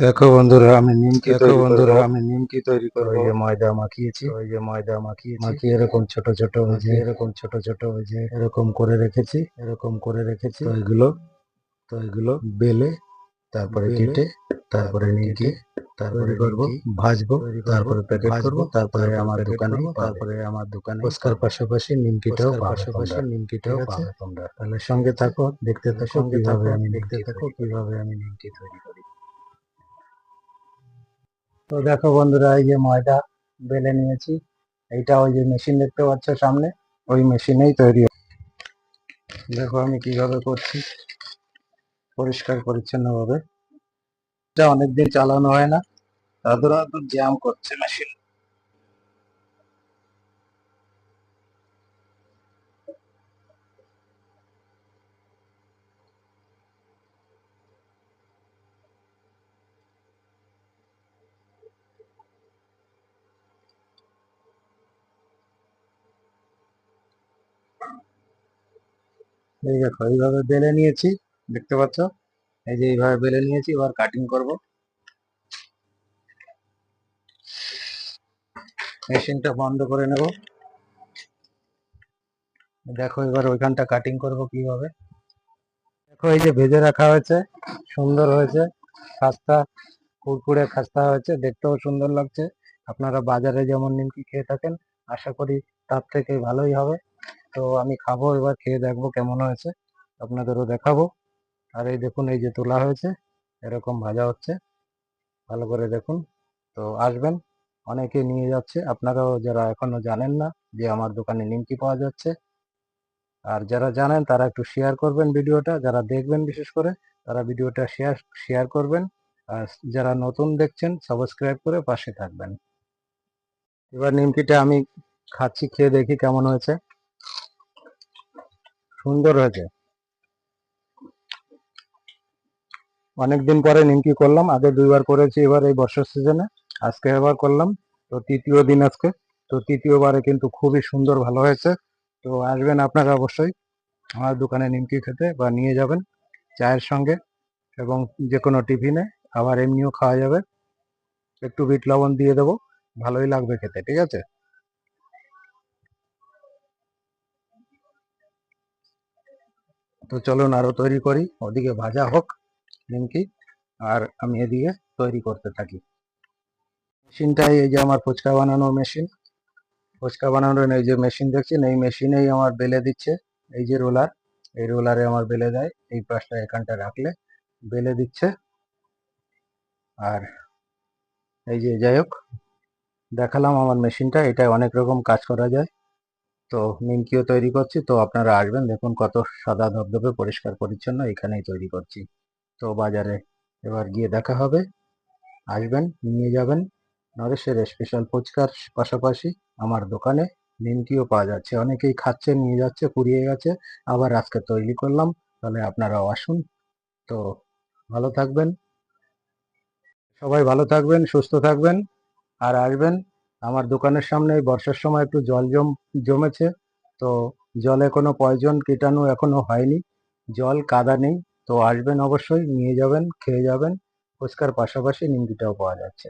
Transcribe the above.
দেখো বন্ধুরা আমি নিমকি দেখো বন্ধুরা, আমি নিমকি তৈরি করব। ওই যে ময়দা মাখিয়েছি। ওই যে ময়দা মাখিয়ে মাখিয়ে এরকম ছোট ছোট ওই যে ভেজে এরকম ছোট ছোট ওই যে এরকম করে রেখেছি এরকম করে রেখেছি। তো এগুলো তো এগুলো বেলে তারপরে কেটে তারপরে নিমকি তারপরে তৈরি করব, ভাজবো তারপরে প্যাকেট করব তারপরে আমার দোকানে তারপরে আমার দোকানে ফুচকার পাশাপাশি নিমকিটাও পাশাপাশি নিমকিটাও পাবে। তোমরা তাহলে সঙ্গে থাকো দেখতে থাকো কীভাবে আমি দেখতে থাকো কীভাবে আমি নিমকি তৈরি করি। তো দেখো বন্ধুরা, এই যে ময়দা বেলে নিয়েছি। এইটা ওই যে মেশিন দেখতে পাচ্ছ সামনে, ওই মেশিনেই তৈরি। দেখো আমি কীভাবে করছি, পরিষ্কার পরিচ্ছন্ন ভাবে এটা অনেকদিন চালানো হয় না। তাদের জ্যাম করছে মেশিন এই দেখো, এইভাবে বেলে নিয়েছি, দেখতে পাচ্ছ? এই যে এইভাবে বেলে নিয়েছি, এবার কাটিং করব। মেশিনটা বন্ধ করে নেব। দেখো এবার ওইখানটা কাটিং করব কীভাবে। দেখো, এই যে ভেজে রাখা হয়েছে, সুন্দর হয়েছে। খাস্তা কুরকুরে খাস্তা হয়েছে, দেখতেও সুন্দর লাগছে। আপনারা বাজারে যেমন নিমকি খেয়ে থাকেন, আশা করি তার থেকে ভালোই হবে। তো আমি খাব, এবার খেয়ে দেখব কেমন হয়েছে। আপনাদেরও দেখাবো। আর এই দেখুন, এই যে তোলা হয়েছে, এরকম ভাজা হচ্ছে। ভালো করে দেখুন। তো আসবেন, অনেকে নিয়ে যাচ্ছে। আপনারাও যারা এখনও জানেন না যে আমার দোকানে নিমকি পাওয়া যাচ্ছে, আর যারা জানেন তারা একটু শেয়ার করবেন ভিডিওটা। যারা দেখবেন বিশেষ করে, তারা ভিডিওটা শেয়ার শেয়ার করবেন। আর যারা নতুন দেখছেন সাবস্ক্রাইব করে পাশে থাকবেন। এবার নিমকিটা আমি খাচ্ছি, খেয়ে দেখি কেমন হয়েছে। সুন্দর হয়েছে। অনেকদিন পরে নিমকি করলাম, আগে দুইবার করেছি এবার এই বর্ষার সিজনে আজকে এবার করলাম, তো তৃতীয় দিন আজকে, তো তৃতীয়বারে কিন্তু খুবই সুন্দর ভালো হয়েছে, তো আসবেন আপনারা অবশ্যই আমার দোকানে নিমকি খেতে বা নিয়ে যাবেন চায়ের সঙ্গে এবং যে কোনো টিফিনে, আবার এমনিও খাওয়া যাবে, একটু বিট লবণ দিয়ে দেবো, ভালোই লাগবে খেতে, ঠিক আছে? তো চলুন আরও তৈরি করি। ওদিকে ভাজা হোক নিমকি আর আমি এদিকে তৈরি করতে থাকি। মেশিনটাই এই যে আমার ফুচকা বানানো মেশিন। ফুচকা বানানোর এই যে মেশিন দেখছেন, এই মেশিনেই আমার বেলে দিচ্ছে। এই যে রোলার, এই রোলারে আমার বেলে দেয়। এই পাশটা এখানটা রাখলে বেলে দিচ্ছে। আর এই যে যাই হোক, দেখালাম আমার মেশিনটা। এটা অনেক রকম কাজ করা যায়। তো নিমকিও তৈরি করছি। তো আপনারা আসবেন, দেখুন কত সাদা ধবধবে পরিষ্কার পরিচ্ছন্ন এখানেই তৈরি করছি। তো বাজারে এবার গিয়ে দেখা হবে। আসবেন, নিয়ে যাবেন। নরেশের স্পেশাল ফুচকার পাশাপাশি আমার দোকানে নিমকিও পাওয়া যাচ্ছে। অনেকেই খাচ্ছে, নিয়ে যাচ্ছে পুড়িয়ে গেছে। আবার আজকে তৈরি করলাম, তাহলে আপনারাও আসুন। তো ভালো থাকবেন। সবাই ভালো থাকবেন, সুস্থ থাকবেন। আর আসবেন আমার দোকানের সামনে এই বর্ষার সময় একটু জল জম, জমেছে, তো জলে কোনো পয়জন কীটাণু এখনও হয়নি। জল কাদা নেই, তো আসবেন অবশ্যই, নিয়ে যাবেন, খেয়ে যাবেন। ফুচকার পাশাপাশি নিমকিটাও পাওয়া যাচ্ছে।